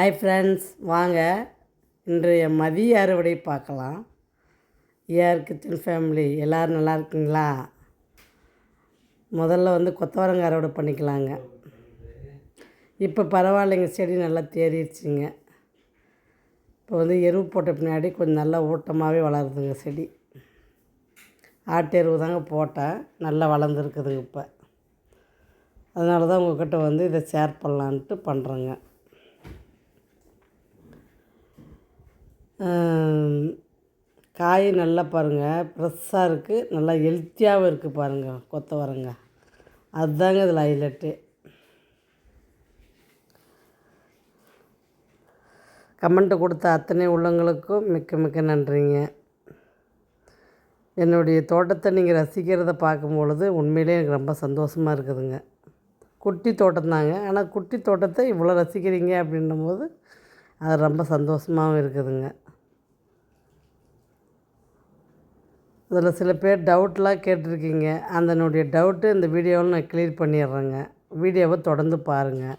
Hi friends வாங்க. இன்றைய மதிய அறுவடை பார்க்கலாம். ஏஆர் கிச்சன் ஃபேமிலி எல்லோரும் நல்லா இருக்கீங்களா? முதல்ல வந்து கொத்தவரங்க அறுவடை பண்ணிக்கலாங்க. இப்போ பரவாயில்லைங்க செடி நல்லா தேறிடுச்சுங்க. இப்போ வந்து எருவு போட்ட பின்னாடி கொஞ்சம் நல்லா ஊட்டமாகவே வளருதுங்க செடி. ஆட்டு எருவு தாங்க போட்டேன். நல்லா வளர்ந்துருக்குதுங்க இப்போ. அதனால தான் உங்கள்கிட்ட வந்து இதை ஷேர் பண்ணலான்ட்டு பண்ணுறேங்க காய் நல்லா பாருங்கள் ஃப்ரெஷ்ஷாக இருக்குது நல்லா ஹெல்த்தியாகவும் இருக்குது பாருங்கள் கொத்தவரங்க. அதுதாங்க இதில் ஹைலைட்டு கமெண்ட்டு கொடுத்த அத்தனை உள்ளங்களுக்கும் மிக்க மிக்க நன்றிங்க. என்னுடைய தோட்டத்தை நீங்கள் ரசிக்கிறத பார்க்கும் பொழுது உண்மையிலே எனக்கு ரொம்ப சந்தோஷமாக இருக்குதுங்க. குட்டி தோட்டம் தாங்க. ஆனால் குட்டி தோட்டத்தை இவ்வளோ ரசிக்கிறீங்க அப்படின்னும் போது அது ரொம்ப சந்தோஷமாகவும் இருக்குதுங்க. அதில் சில பேர் டவுட்லாம் கேட்டிருக்கீங்க. அதனுடைய டவுட்டு இந்த வீடியோவில் நான் கிளியர் பண்ணிடுறேங்க. வீடியோவை தொடர்ந்து பாருங்கள்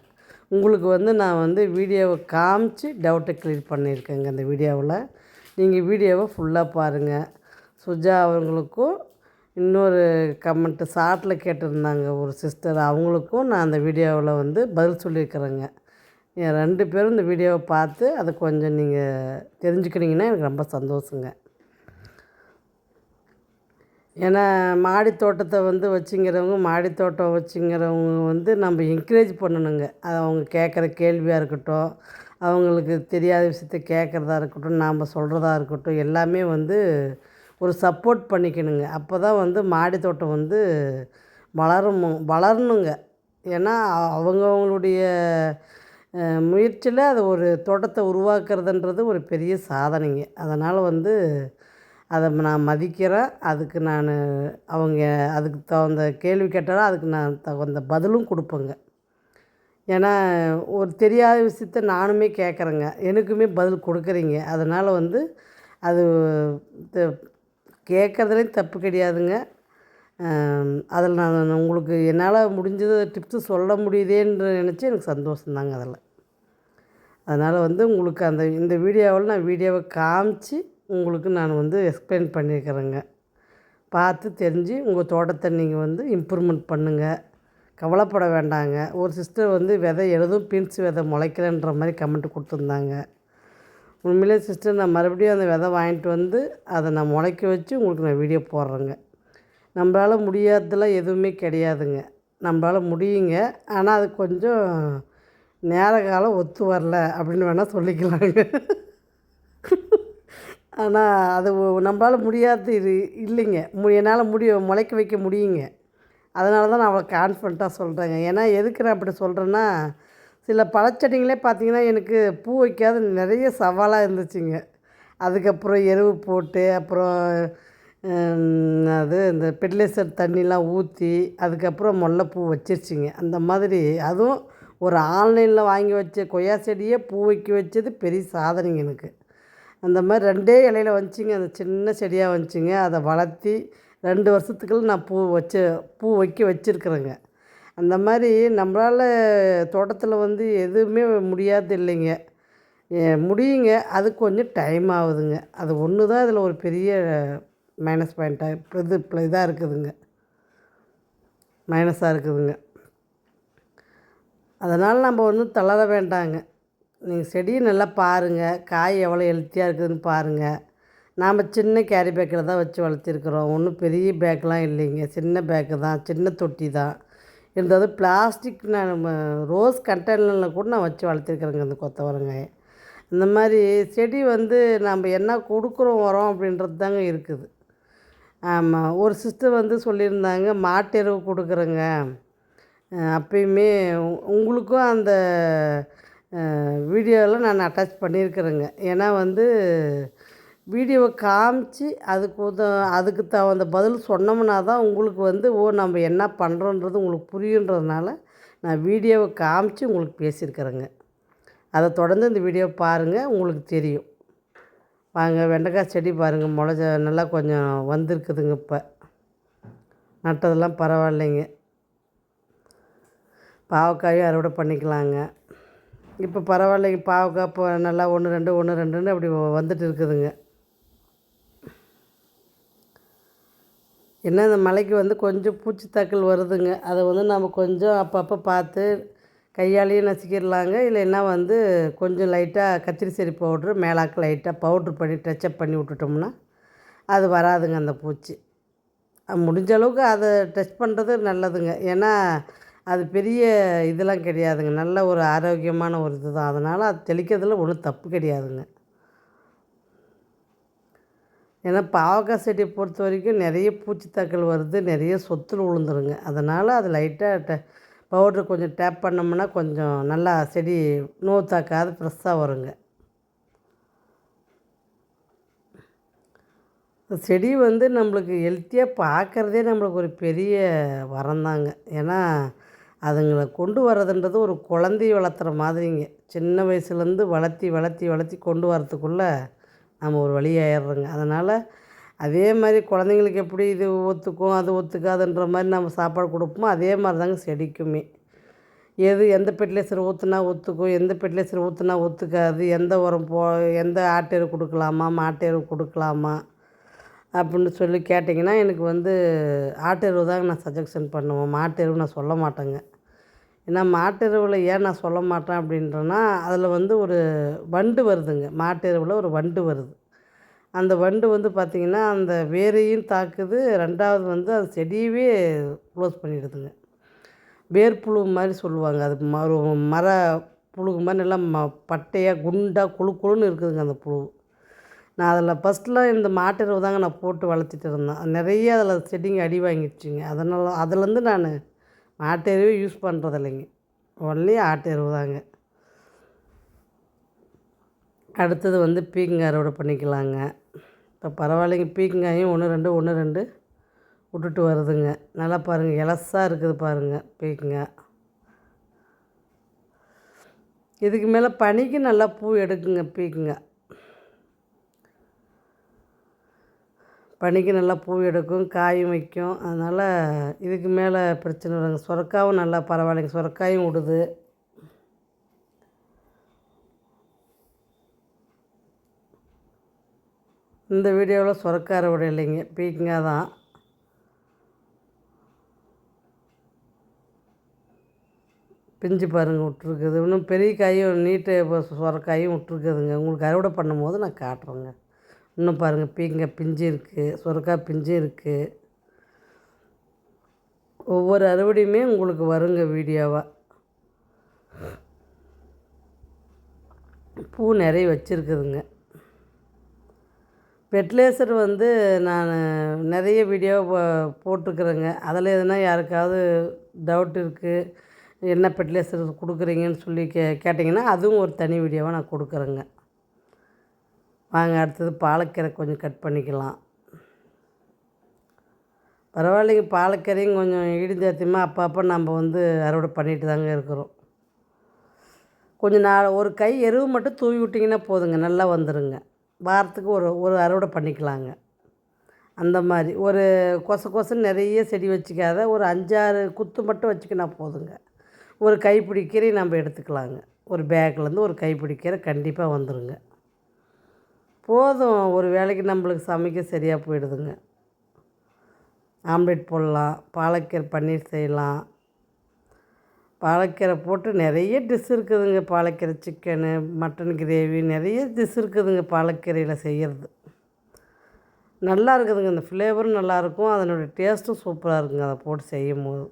உங்களுக்கு வந்து நான் வந்து வீடியோவை காமிச்சு டவுட்டை கிளியர் பண்ணியிருக்கேங்க இந்த வீடியோவில் நீங்கள் வீடியோவை ஃபுல்லாக பாருங்கள் சுஜா அவங்களுக்கும் இன்னொரு கமெண்ட்டு ஷார்ட்டில் கேட்டிருந்தாங்க. ஒரு சிஸ்டர் அவங்களுக்கும் நான் அந்த வீடியோவில் வந்து பதில் சொல்லியிருக்கிறேங்க. என் ரெண்டு பேரும் இந்த வீடியோவை பார்த்து அதை கொஞ்சம் நீங்கள் தெரிஞ்சுக்கிறீங்கன்னா எனக்கு ரொம்ப சந்தோஷங்க. ஏன்னா மாடி தோட்டத்தை வந்து வச்சுங்கிறவங்க மாடி தோட்டம் வச்சுங்கிறவங்க வந்து நம்ம என்கரேஜ் பண்ணணுங்க. அது அவங்க கேட்குற கேள்வியாக இருக்கட்டும் அவங்களுக்கு தெரியாத விஷயத்த கேட்குறதா இருக்கட்டும் நாம் சொல்கிறதா இருக்கட்டும் எல்லாமே வந்து ஒரு சப்போர்ட் பண்ணிக்கணுங்க. அப்போ தான் வந்து மாடி தோட்டம் வந்து வளரும் வளரணுங்க. ஏன்னா அவங்கவுங்களுடைய முயற்சியில் அது ஒரு தோட்டத்தை உருவாக்குறதுன்றது ஒரு பெரிய சாதனைங்க. அதனால் வந்து அதை நான் மதிக்கிறேன். அதுக்கு நான் அவங்க அதுக்கு தகுந்த கேள்வி கேட்டாலும் அதுக்கு நான் தகுந்த பதிலும் கொடுப்பேங்க. ஏன்னா ஒரு தெரியாத விஷயத்த நானுமே கேட்குறேங்க. எனக்குமே பதில் கொடுக்குறீங்க. அதனால் வந்து அது கேட்குறதுலேயும் தப்பு கிடையாதுங்க. அதில் நான் உங்களுக்கு என்னால் முடிஞ்சது டிப்ஸு சொல்ல முடியுதேன்னு நினச்சி எனக்கு சந்தோஷந்தாங்க அதில். அதனால் வந்து உங்களுக்கு அந்த இந்த வீடியோவில் நான் வீடியோவை காமிச்சு உங்களுக்கு நான் வந்து எக்ஸ்பிளைன் பண்ணியிருக்கிறேங்க பார்த்து தெரிஞ்சு உங்கள் தோட்டத்தை நீங்கள் வந்து இம்ப்ரூவ்மெண்ட் பண்ணுங்கள் கவலைப்பட வேண்டாங்க. ஒரு சிஸ்டர் வந்து விதை எழுதும் பீன்ஸ் விதை முளைக்கலன்ற மாதிரி கமெண்ட் கொடுத்துருந்தாங்க. உண்மையிலே சிஸ்டர் நான் மறுபடியும் அந்த விதை வாங்கிட்டு வந்து அதை நான் முளைக்க வச்சு உங்களுக்கு நான் வீடியோ போடுறேங்க. நம்மளால் முடியாததெல்லாம் எதுவுமே கிடையாதுங்க. நம்மளால் முடியுங்க. ஆனால் அது கொஞ்சம் நேர காலம் ஒத்து வரல அப்படின்னு வேணால் சொல்லிக்கலாங்க. ஆனால் அது நம்மளால் முடியாது இது இல்லைங்க. மு என்னால் முடியும் முளைக்க வைக்க முடியுங்க. அதனால தான் நான் அவ்வளோ கான்ஃபிடண்ட்டாக சொல்கிறேங்க ஏன்னா எதுக்கு நான் அப்படி சொல்கிறேன்னா சில பழச்செடிங்களே பார்த்திங்கன்னா எனக்கு பூ வைக்காத நிறைய சவாலாக இருந்துச்சுங்க. அதுக்கப்புறம் எருவு போட்டு அப்புறம் அது இந்த பெட்லேசர் தண்ணிலாம் ஊற்றி அதுக்கப்புறம் முல்லைப்பூ வச்சிருச்சிங்க. அந்த மாதிரி அதுவும் ஒரு ஆன்லைனில் வாங்கி வச்ச கொய்யா செடியே பூ வைக்க வச்சது பெரிய சாதனைங்க எனக்கு. அந்த மாதிரி ரெண்டே இலையில வந்துச்சிங்க அந்த சின்ன செடியாக வந்துச்சிங்க அதை வளர்த்தி ரெண்டு வருஷத்துக்குள்ள நான் பூ வச்சு பூ வைக்க வச்சுருக்குறேங்க. அந்த மாதிரி நம்மளால் தோட்டத்தில் வந்து எதுவுமே முடியாது இல்லைங்க. முடியுங்க. அது கொஞ்சம் டைம் ஆகுதுங்க. அது ஒன்று தான் இதில் ஒரு பெரிய மைனஸ் பாயிண்ட்டாக இது இதாக இருக்குதுங்க. மைனஸாக இருக்குதுங்க. அதனால் நம்ம ஒன்றும் தளர வேண்டாங்க. நீங்கள் செடியை நல்லா பாருங்கள் காய் எவ்வளோ ஹெல்த்தியாக இருக்குதுன்னு பாருங்கள் நாம் சின்ன கேரி பேக்கில் தான் வச்சு வளர்த்திருக்குறோம். ஒன்றும் பெரிய பேக்கெலாம் இல்லைங்க. சின்ன பேக்கு தான் சின்ன தொட்டி தான். இருந்தாலும் பிளாஸ்டிக் நான் ரோஸ் கண்டெய்னரில் கூட நான் வச்சு வளர்த்திருக்கிறேங்க இந்த கொத்தவரங்காயை இந்த மாதிரி செடி வந்து நம்ம என்ன கொடுக்குறோம் உரம் அப்படின்றது தாங்க இருக்குது. ஆமாம் ஒரு சிஸ்டர் வந்து சொல்லியிருந்தாங்க மாட்டெருவு கொடுக்குறேங்க. அப்பயுமே உங்களுக்கும் அந்த வீடியோவில் நான் அட்டாச் பண்ணியிருக்கிறேங்க. ஏன்னா வந்து வீடியோவை காமிச்சு அதுக்கு உத அதுக்கு தகுந்த பதில் சொன்னோம்னா தான் உங்களுக்கு வந்து ஓ நம்ம என்ன பண்ணுறோன்றது உங்களுக்கு புரியுன்றதுனால நான் வீடியோவை காமிச்சு உங்களுக்கு பேசியிருக்கிறேங்க. அதை தொடர்ந்து இந்த வீடியோ பாருங்கள் உங்களுக்கு தெரியும். வாங்க வெண்டைக்காய் செடி பாருங்கள் முளைச்ச நல்லா கொஞ்சம் வந்திருக்குதுங்க இப்போ. நட்டதெல்லாம் பரவாயில்லைங்க. பாவக்காயும் அறுவடை பண்ணிக்கலாங்க. இப்போ பரவாயில்லைங்க பாவக்காய் இப்போ நல்லா ஒன்று ரெண்டு ஒன்று ரெண்டுன்னு அப்படி வந்துட்டு இருக்குதுங்க. என்ன இந்த மலைக்கு வந்து கொஞ்சம் பூச்சித்தாக்கல் வருதுங்க. அதை வந்து நம்ம கொஞ்சம் அப்பப்போ பார்த்து கையாலேயும் நசுக்கிடலாங்க. இல்லைன்னா வந்து கொஞ்சம் லைட்டாக கத்திரி சரி பவுட்ரு மேலாக்கு லைட்டாக பவுட்ரு பண்ணி டச்சப் பண்ணி விட்டுட்டோம்னா அது வராதுங்க அந்த பூச்சி. முடிஞ்ச அளவுக்கு அதை டச் பண்ணுறது நல்லதுங்க. ஏன்னா அது பெரிய இதெல்லாம் கிடையாதுங்க. நல்ல ஒரு ஆரோக்கியமான ஒரு இது தான் அதனால் அது தெளிக்கிறதுல ஒன்றும் தப்பு கிடையாதுங்க. ஏன்னா பாவக்காய் செடியை பொறுத்த வரைக்கும் நிறைய பூச்சித்தாக்கள் வருது நிறைய சொத்தில் விழுந்துருங்க அதனால் அது லைட்டாக ட பவுட்ரு கொஞ்சம் டேப் பண்ணோம்னா கொஞ்சம் நல்லா செடி நோவு தாக்காது ஃப்ரெஷ்ஷாக வருங்க. செடி வந்து நம்மளுக்கு ஹெல்த்தியாக பார்க்குறதே நம்மளுக்கு ஒரு பெரிய வரம்தாங்க ஏன்னா அதுங்களை கொண்டு வர்றதுன்றது ஒரு குழந்தைய வளர்த்துற மாதிரிங்க. சின்ன வயசுலேருந்து வளர்த்தி வளர்த்தி வளர்த்தி கொண்டு வரத்துக்குள்ளே நம்ம ஒரு வழியாயிடுறோங்க அதனால் அதே மாதிரி குழந்தைங்களுக்கு எப்படி இது ஒத்துக்கும் அது ஒத்துக்காதுன்ற மாதிரி நம்ம சாப்பாடு கொடுப்போமோ அதே மாதிரி தாங்க செடிக்குமே. எது எந்த ஃபெர்டிலைசர் ஊற்றுனா ஒத்துக்கும் எந்த ஃபெர்டிலைசர் ஊற்றுனா ஒத்துக்காது எந்த உரம் போ எந்த ஆட்டெரு கொடுக்கலாமா மாட்டெரு கொடுக்கலாமா அப்படின்னு சொல்லி கேட்டிங்கன்னா எனக்கு வந்து ஆட்டெருவு தாங்க நான் சஜெக்ஷன் பண்ணுவேன். மாட்டெருவு நான் சொல்ல மாட்டேங்க. ஏன்னா மாட்டெருவில் ஏன் நான் சொல்ல மாட்டேன் அப்படின்றேன்னா அதில் வந்து ஒரு வண்டு வருதுங்க. மாட்டெருவில் ஒரு வண்டு வருது. அந்த வண்டு வந்து பார்த்திங்கன்னா அந்த வேரையும் தாக்குது. ரெண்டாவது வந்து அது செடியவே க்ளோஸ் பண்ணிடுதுங்க. புழு மாதிரி சொல்லுவாங்க. அது ம மர புழுகு மாதிரி நல்லா ம பட்டையாக குண்டாக குழு குழுன்னு இருக்குதுங்க அந்த புழு. நான் அதில் ஃபஸ்ட்டில் இந்த மாட்டெருவு தாங்க நான் போட்டு வளர்த்திட்டு இருந்தேன். நிறைய அதில் செடிங்க அடி வாங்கிடுச்சுங்க. அதனால் அதுலேருந்து நான் மாட்டெருவே யூஸ் பண்ணுறது இல்லைங்க ஒன்லி ஆட்டெருவு தாங்க. அடுத்தது வந்து பீக்கங்காய் அறுவடை பண்ணிக்கலாங்க. இப்போ பரவாயில்லைங்க பீக்கங்காயும் ஒன்று ரெண்டு ஒன்று ரெண்டு விட்டுட்டு வருதுங்க. நல்லா பாருங்கள் இலசாக இருக்குது பாருங்கள் பீக்கங்காய் இதுக்கு மேலே பனிக்கு நல்லா பூ எடுக்குங்க பீக்கங்காய் பனிக்கு நல்லா பூ எடுக்கும் காயும் வைக்கும். அதனால் இதுக்கு மேலே பிரச்சனை இல்லைங்க. சுரக்காவும் நல்லா பரவாயில்லைங்க. சுரக்காயும் விடுது. இந்த வீடியோவில் சுரக்காய் அறுவடை இல்லைங்க. பீக்கங்காய் தான். பிஞ்சு பாருங்கள் விட்ருக்குது இன்னும் பெரிய காயும் நீட்டு சுரக்காயும் விட்ருக்குதுங்க உங்களுக்கு அறுவடை பண்ணும்போது நான் காட்டுறேங்க. இன்னும் பாருங்கள் பீக்கங்காய் பிஞ்சு இருக்குது சுரக்காய் பிஞ்சு இருக்குது ஒவ்வொரு அறுவடையுமே உங்களுக்கு வருங்க வீடியோவாக பூ நிறைய வச்சுருக்குதுங்க. ஃபெர்டிலைசர் வந்து நான் நிறைய வீடியோ போட்டிருக்குறேங்க. அதில் எதுனா யாருக்காவது டவுட் இருக்குது என்ன ஃபெர்டிலைசர் கொடுக்குறீங்கன்னு சொல்லி கே கேட்டிங்கன்னா அதுவும் ஒரு தனி வீடியோவாக நான் கொடுக்குறேங்க. வாங்க அடுத்தது பாலக்கீரை கொஞ்சம் கட் பண்ணிக்கலாம். பரவாயில்லைங்க பாலக்கீரையும் கொஞ்சம் இடிஞ்சாத்தியமாக அப்பப்போ நம்ம வந்து அறுவடை பண்ணிட்டு தாங்க இருக்கிறோம். கொஞ்சம் நாள் ஒரு கை எருவு மட்டும் தூவி விட்டிங்கன்னா போதுங்க நல்லா வந்துடுங்க வாரத்துக்கு ஒரு ஒரு அறுவடை பண்ணிக்கலாங்க. அந்த மாதிரி ஒரு கொச கொசன்னு நிறைய செடி வச்சுக்காத ஒரு அஞ்சாறு குத்து மட்டும் வச்சுக்கினா போதுங்க. ஒரு கைப்பிடி கீரை நம்ம எடுத்துக்கலாங்க. ஒரு பேக்லேருந்து ஒரு கைப்பிடி கீரை கண்டிப்பாக வந்துடுங்க போதும். ஒரு வேலைக்கு நம்மளுக்கு சமைக்க சரியாக போயிடுதுங்க. ஆம்லேட் போடலாம் பாலக்கீரை பன்னீர் செய்யலாம். பாலக்கீரை போட்டு நிறைய டிஷ் இருக்குதுங்க. பாலக்கீரை சிக்கனு மட்டன் கிரேவி நிறைய டிஷ் இருக்குதுங்க பாலக்கீரையில் செய்கிறது நல்லா இருக்குதுங்க. இந்த ஃப்ளேவரும் நல்லாயிருக்கும் அதனுடைய டேஸ்ட்டும் சூப்பராக இருக்குங்க. அதை போட்டு செய்யும் போது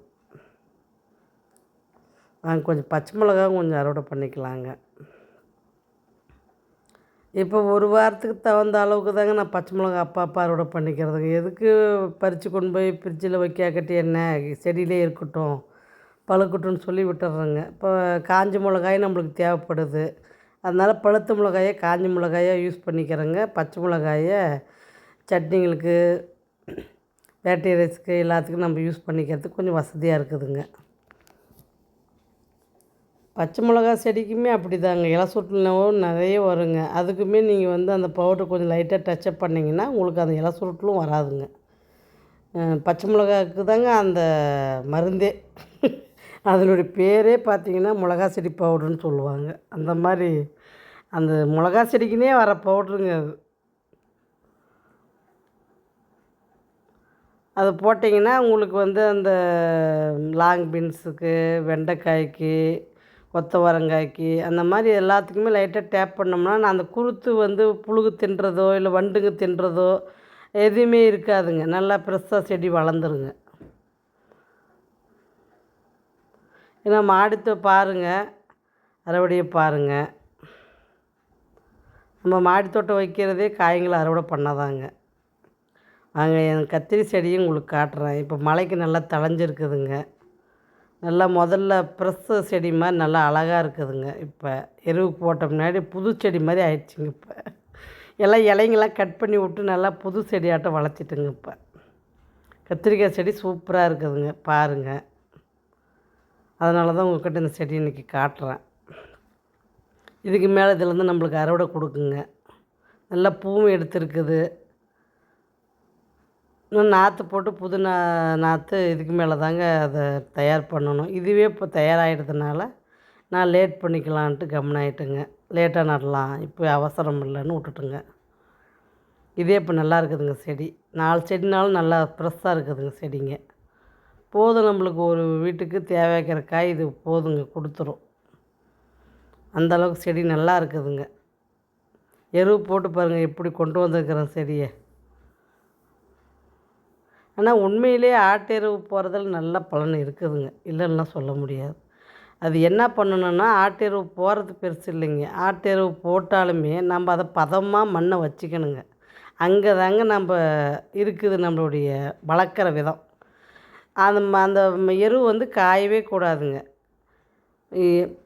நாங்கள் கொஞ்சம் பச்சை மிளகாவும் கொஞ்சம் அறுவடை பண்ணிக்கலாங்க. இப்போ ஒரு வாரத்துக்கு தகுந்த அளவுக்கு தாங்க நான் பச்சை மிளகா அப்பா அப்பா அறுவடை பண்ணிக்கிறதுங்க. எதுக்கு பறித்து கொண்டு போய் ஃப்ரிட்ஜில் வைக்காக்கட்டி என்ன? செடியிலே இருக்கட்டும் பழுக்கட்டும்னு சொல்லி விட்டுறேங்க. இப்போ காஞ்ச மிளகாயும் நம்மளுக்கு தேவைப்படுது. அதனால் பழுத்த மிளகாயை காஞ்ச மிளகாயாக யூஸ் பண்ணிக்கிறேங்க. பச்சை மிளகாயை சட்னிங்களுக்கு வேட்டை ரைஸ்க்கு எல்லாத்துக்கும் நம்ம யூஸ் பண்ணிக்கிறதுக்கு கொஞ்சம் வசதியாக இருக்குதுங்க. பச்சை மிளகா செடிக்குமே அப்படி தாங்க இலை சுருட்டுலவும் நிறைய வருங்க. அதுக்குமே நீங்கள் வந்து அந்த பவுடர் கொஞ்சம் லைட்டாக டச்சப் பண்ணிங்கன்னா உங்களுக்கு அந்த இலை சுருட்டலும் வராதுங்க. பச்சை மிளகாவுக்கு தாங்க அந்த மருந்தே. அதனுடைய பேரே பார்த்தீங்கன்னா மிளகா செடி பவுடர்னு சொல்லுவாங்க. அந்த மாதிரி அந்த மிளகா செடிக்குனே வர பவுடருங்க அது. அது போட்டிங்கன்னா உங்களுக்கு வந்து அந்த லாங் பீன்ஸுக்கு வெண்டைக்காய்க்கு கொத்தவரங்காய்க்கு அந்த மாதிரி எல்லாத்துக்குமே லைட்டாக டேப் பண்ணோம்னா நான் அந்த குருத்து வந்து புழுகு தின்றதோ இல்லை வண்டுங்க தின்றதோ எதுவுமே இருக்காதுங்க. நல்லா ஃப்ரெஷ்ஷாக செடி வளர்ந்துருங்க. ஏன்னா மாடித்த பாருங்கள் அறுவடையை பாருங்கள் நம்ம மாடித்தோட்டம் வைக்கிறதே காய்களை அறுவடை பண்ணாதாங்க. வாங்க என் கத்திரி செடியும் உங்களுக்கு காட்டுறேன். இப்போ மழைக்கு நல்லா தளைஞ்சிருக்குதுங்க நல்லா முதல்ல ப்ரெஸ்ஸு செடி மாதிரி நல்லா அழகாக இருக்குதுங்க. இப்போ எருவுக்கு போட்ட முன்னாடி புது செடி மாதிரி ஆயிடுச்சுங்க இப்போ. எல்லாம் இலைங்கெல்லாம் கட் பண்ணி விட்டு நல்லா புது செடியாட்டம் வளர்த்திட்டுங்க இப்போ. கத்திரிக்காய் செடி சூப்பராக இருக்குதுங்க பாருங்கள் அதனால தான் உங்கள்கிட்ட இந்த செடி இன்றைக்கி காட்டுறேன். இதுக்கு மேலே இதுலேருந்து நம்மளுக்கு அறுவடை கொடுக்குங்க. நல்லா பூவும் எடுத்துருக்குது. இன்னும் நாற்று போட்டு புது நா நாற்று இதுக்கு மேலே தாங்க அதை தயார் பண்ணணும். இதுவே இப்போ தயாராகிடுதுனால நான் லேட் பண்ணிக்கலான்ட்டு கம்முனாயிட்டுங்க லேட்டாக நடலாம் இப்போ அவசரம் இல்லைன்னு விட்டுட்டுங்க. இதே இப்போ நல்லா இருக்குதுங்க செடி. நாலு செடினாலும் நல்லா ஃப்ரெஷ்ஷாக இருக்குதுங்க செடிங்க. போதும் நம்மளுக்கு ஒரு வீட்டுக்கு தேவைக்கிற காய் இது போதுங்க கொடுத்துரும். அந்தளவுக்கு செடி நல்லா இருக்குதுங்க. எருவு போட்டு பாருங்கள் எப்படி கொண்டு வந்திருக்கிறேன் செடியை. ஆனால் உண்மையிலே ஆட்டெருவு போகிறதுல நல்ல பலன் இருக்குதுங்க. இல்லைன்னா சொல்ல முடியாது. அது என்ன பண்ணணுன்னா ஆட்டெருவு போகிறது பெருசு இல்லைங்க. ஆட்டெருவு போட்டாலுமே நம்ம அதை பதமாக மண்ணை வச்சுக்கணுங்க. அங்கே தாங்க நம்ம இருக்குது நம்மளுடைய வளர்க்குற விதம். அந்த அந்த எருவு வந்து காயவே கூடாதுங்க.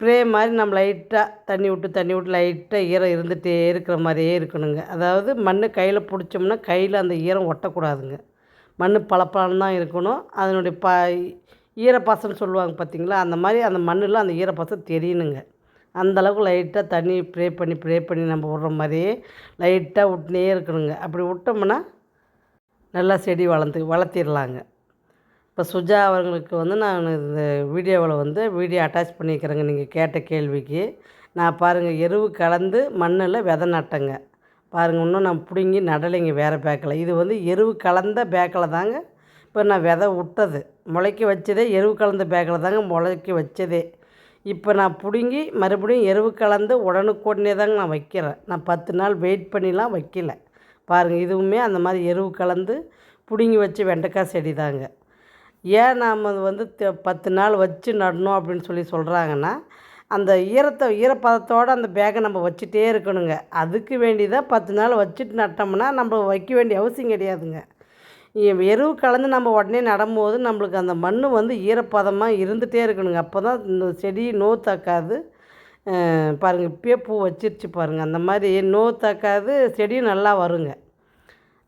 ப்ரே மாதிரி நம்ம லைட்டாக தண்ணி விட்டு தண்ணி விட்டு லைட்டாக ஈரம் இருந்துகிட்டே இருக்கிற மாதிரியே இருக்கணுங்க. அதாவது மண் கையில் பிடிச்சோம்னா கையில் அந்த ஈரம் ஒட்டக்கூடாதுங்க. மண் பளபளன்னு தான் இருக்கணும். அதனுடைய ப ஈரப்பசம்னு சொல்லுவாங்க பார்த்தீங்களா? அந்த மாதிரி அந்த மண்ணில் அந்த ஈரப்பசம் தெரியணுங்க. அந்தளவுக்கு லைட்டாக தண்ணி ப்ரே பண்ணி ப்ரே பண்ணி நம்ம விட்ற மாதிரியே லைட்டாக விட்டுனே இருக்கணுங்க. அப்படி விட்டோம்னா நல்லா செடி வளர்ந்து வளர்த்திடலாங்க. இப்போ சுஜா அவர்களுக்கு வந்து நான் இந்த வீடியோவில் வந்து வீடியோ அட்டாச் பண்ணியிருக்கிறேங்க நீங்கள் கேட்ட கேள்விக்கு. நான் பாருங்கள் எருவு கலந்து மண்ணில் விதை நட்டேங்க. பாருங்கள் இன்னும் நான் பிடுங்கி நடலைங்க வேறு பேக்கில். இது வந்து எருவு கலந்த பேக்கில் தாங்க. இப்போ நான் விதை விட்டது முளைக்க வச்சதே எருவு கலந்த பேக்கில் தாங்க முளைக்க வச்சதே. இப்போ நான் பிடுங்கி மறுபடியும் எருவு கலந்து உடனுக்குடனே தாங்க நான் வைக்கிறேன். நான் பத்து நாள் வெயிட் பண்ணிலாம் வைக்கல. பாருங்கள் இதுவுமே அந்த மாதிரி எருவு கலந்து பிடுங்கி வச்சு வெண்டைக்காய் செடி தாங்க. ஏன் நாம் அது வந்து பத்து நாள் வச்சு நடணும் அப்படின்னு சொல்லி சொல்கிறாங்கன்னா அந்த ஈரத்தை ஈரப்பதத்தோடு அந்த பேக்கை நம்ம வச்சுட்டே இருக்கணுங்க. அதுக்கு வேண்டி தான் பத்து நாள் வச்சுட்டு நட்டோம்னா நம்ம வைக்க வேண்டிய அவசியம் கிடையாதுங்க. எருவு கலந்து நம்ம உடனே நடும்போது நம்மளுக்கு அந்த மண் வந்து ஈரப்பதமாக இருந்துகிட்டே இருக்கணுங்க. அப்போ தான் இந்த செடி நோ தாக்காது. பாருங்கள் இப்பயே பூ வச்சிருச்சு பாருங்கள் அந்த மாதிரி நோ தாக்காது செடியும் நல்லா வருங்க.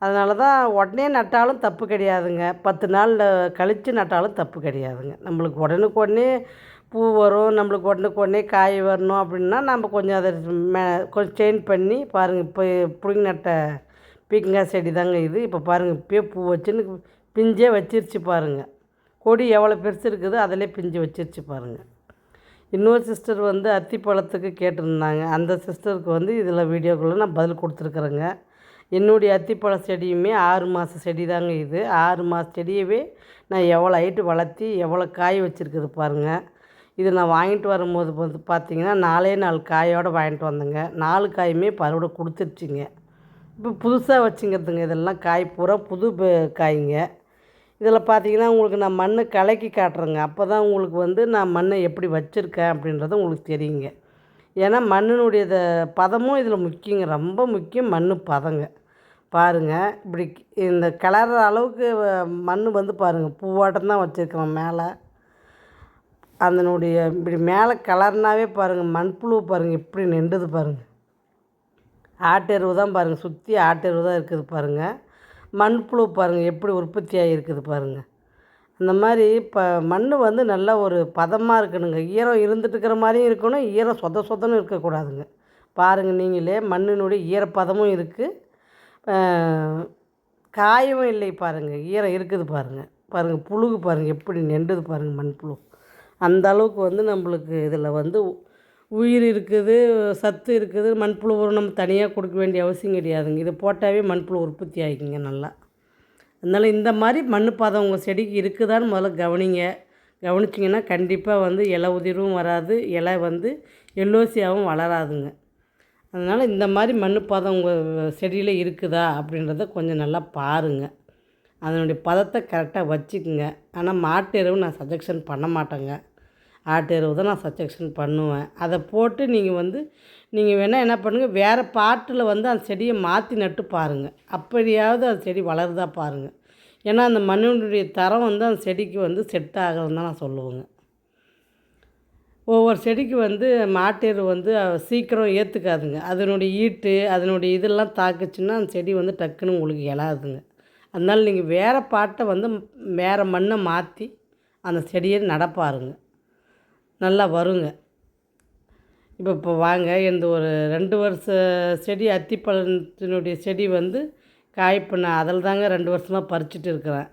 அதனால தான் உடனே நட்டாலும் தப்பு கிடையாதுங்க. பத்து நாள் கழித்து நட்டாலும் தப்பு கிடையாதுங்க. நம்மளுக்கு உடனுக்கு உடனே பூ வரும் நம்மளுக்கு உடனுக்கு உடனே காய் வரணும் அப்படின்னா நம்ம கொஞ்சம் அதை மே கொஞ்சம் சேஞ்ச் பண்ணி பாருங்கள் இப்போ பிடுங்கி நட்ட பீக்கங்காய் செடி தாங்க இது. இப்போ பாருங்கள் இப்போயே பூ வச்சுன்னு பிஞ்சே வச்சிருச்சு பாருங்கள் கொடி எவ்வளோ பெருசு இருக்குது அதிலே பிஞ்சு வச்சிருச்சு பாருங்கள் இன்னொரு சிஸ்டர் வந்து அத்தி பழத்துக்கு கேட்டிருந்தாங்க. அந்த சிஸ்டருக்கு வந்து இதில் வீடியோக்குள்ளே நான் பதில் கொடுத்துருக்குறேங்க. என்னுடைய அத்திப்பழ செடியுமே ஆறு மாத செடி தாங்க இது. ஆறு மாத செடியவே நான் எவ்வளோ ஹைட்டு வளர்த்தி எவ்வளோ காய் வச்சுருக்குது பாருங்கள் இது நான் வாங்கிட்டு வரும்போது வந்து பார்த்திங்கன்னா நாலே நாலு காயோடு வாங்கிட்டு வந்தேங்க. நாலு காயுமே பருவடை கொடுத்துருச்சிங்க. இப்போ புதுசாக வச்சுங்கிறதுங்க. இதெல்லாம் காய் பூரா புது காய்ங்க. இதில் பார்த்தீங்கன்னா உங்களுக்கு நான் மண் கலக்கி காட்டுறேங்க. அப்போ தான் உங்களுக்கு வந்து நான் மண்ணை எப்படி வச்சுருக்கேன் அப்படின்றது உங்களுக்கு தெரியுங்க. ஏன்னா மண்ணினுடைய பதமும் இதில் முக்கியங்க. ரொம்ப முக்கியம் மண் பதங்க. பாருங்கள் இப்படி இந்த கலர் அளவுக்கு மண் வந்து பாருங்கள் பூவாட்டம் தான் வச்சுருக்கிறோம் மேலே. அதனுடைய இப்படி மேலே கலர்னாவே பாருங்கள் மண்புழு பாருங்கள் எப்படி நெண்டுது பாருங்கள் ஆட்டெருவு தான் பாருங்கள் சுற்றி ஆட்டெருவு தான் இருக்குது பாருங்கள் மண்புழு பாருங்கள் எப்படி உற்பத்தி ஆகிருக்குது பாருங்கள் அந்த மாதிரி இப்போ மண் வந்து நல்லா ஒரு பதமாக இருக்கணுங்க. ஈரம் இருந்துட்டு இருக்கிற மாதிரியும் இருக்கணும் ஈரம் சொத சொதன்னு இருக்கக்கூடாதுங்க. பாருங்கள் நீங்களே மண்ணினுடைய ஈரப்பதமும் இருக்குது காயமும் இல்லை பாருங்கள் ஈரம் இருக்குது பாருங்கள் பாருங்கள் புழுகு பாருங்கள் எப்படி நெண்டுது பாருங்கள் மண்புழு. அந்த அளவுக்கு வந்து நம்மளுக்கு இதில் வந்து உயிர் இருக்குது சத்து இருக்குது மண்புழு உரம் நம்ம தனியாக கொடுக்க வேண்டிய அவசியம் கிடையாதுங்க. இது போட்டாவே மண்புழு உற்பத்தி ஆகிக்குங்க நல்லா. அதனால் இந்த மாதிரி மண் பாதம் உங்கள் செடிக்கு இருக்குதான்னு முதல்ல கவனிங்க. கவனிச்சிங்கன்னா கண்டிப்பாக வந்து இலை உதிர்வும் வராது இலை வந்து எல்லோசியாகவும் வளராதுங்க. அதனால் இந்த மாதிரி மண் பாதம் உங்கள் செடியில் இருக்குதா அப்படின்றத கொஞ்சம் நல்லா பாருங்கள் அதனுடைய பதத்தை கரெக்டாக வச்சுக்குங்க. ஆனால் மாட்டு எருவு நான் சஜெக்ஷன் பண்ண மாட்டேங்க. ஆட்டு எருவு தான் நான் சஜெக்ஷன் பண்ணுவேன். அதை போட்டு நீங்கள் வந்து நீங்கள் வேணால் என்ன பண்ணுங்கள் வேறு பாட்டில் வந்து அந்த செடியை மாற்றி நட்டு பாருங்கள் அப்படியாவது அந்த செடி வளருதா பாருங்கள் ஏன்னா அந்த மண்ணினுடைய தரம் வந்து அந்த செடிக்கு வந்து செட் ஆகிறதுன்னு தான் நான் சொல்லுவேங்க. ஒவ்வொரு செடிக்கு வந்து மாட்டேரு வந்து சீக்கிரம் ஏற்றுக்காதுங்க அதனுடைய ஈட்டு அதனுடைய இதெல்லாம் தாக்குச்சுன்னா அந்த செடி வந்து டக்குன்னு உங்களுக்கு இலாதுங்க அதனால் நீங்கள் வேறு பாட்டை வந்து வேறு மண்ணை மாற்றி அந்த செடியை நடப்பாருங்க நல்லா வருங்க. இப்போ இப்போ வாங்க. இந்த ஒரு ரெண்டு வருஷ செடி அத்திப்பழத்தினுடைய செடி வந்து காய்ப்பு நான் அதில் தாங்க ரெண்டு வருஷமாக பறிச்சிட்டு இருக்கிறேன்.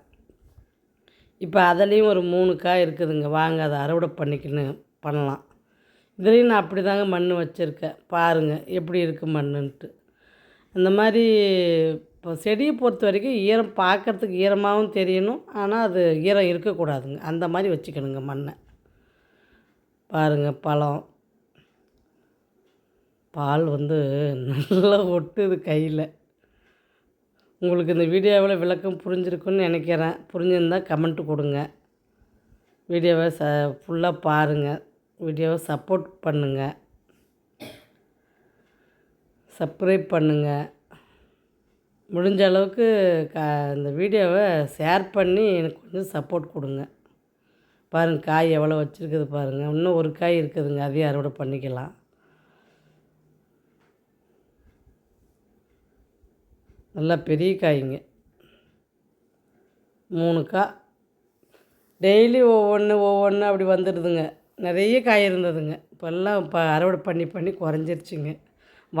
இப்போ அதுலேயும் ஒரு மூணு காய் இருக்குதுங்க. வாங்க அதை அறுவடை பண்ணிக்கணும் பண்ணலாம். இதுலேயும் நான் அப்படி தாங்க மண் வச்சுருக்கேன். பாருங்கள் எப்படி இருக்குது மண்ணுன்ட்டு. அந்த மாதிரி இப்போ செடியை பொறுத்த வரைக்கும் ஈரம் பார்க்குறதுக்கு ஈரமாகவும் தெரியணும். ஆனால் அது ஈரம் இருக்கக்கூடாதுங்க. அந்த மாதிரி வச்சுக்கணுங்க மண்ணை. பாருங்கள் பழம். பால் வந்து நல்லா ஒட்டுது கையில். உங்களுக்கு இந்த வீடியோவில் விளக்கம் புரிஞ்சிருக்குன்னு நினைக்கிறேன். புரிஞ்சிருந்தால் கமெண்ட்டு கொடுங்க. வீடியோவை ச ஃபுல்லாக பாருங்கள் வீடியோவை சப்போர்ட் பண்ணுங்கள் சப்ஸ்கிரைப் பண்ணுங்கள் முடிஞ்ச அளவுக்கு க இந்த வீடியோவை ஷேர் பண்ணி எனக்கு கொஞ்சம் சப்போர்ட் கொடுங்க. பாருங்கள் காய் எவ்வளோ வச்சுருக்குது பாருங்கள் இன்னும் ஒரு காய் இருக்குதுங்க அதையும் அறுவடை பண்ணிக்கலாம். நல்லா பெரிய காய்ங்க. மூணு காய் டெய்லி ஒவ்வொன்று ஒவ்வொன்று அப்படி வந்துடுதுங்க. நிறைய காய் இருந்ததுங்க. இப்போல்லாம் இப்போ அறுவடை பண்ணி பண்ணி குறைஞ்சிருச்சுங்க.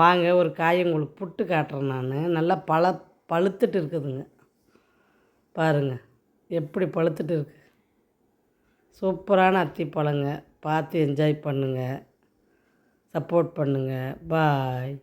வாங்க ஒரு காய் உங்களுக்கு புட்டு காட்டுறேன் நான். நல்லா பழ பழுத்துட்டு இருக்குதுங்க. பாருங்கள் எப்படி பழுத்துட்டு இருக்குது சூப்பரான அத்திப்பழங்க பார்த்து என்ஜாய் பண்ணுங்கள் சப்போர்ட் பண்ணுங்கள் பாய்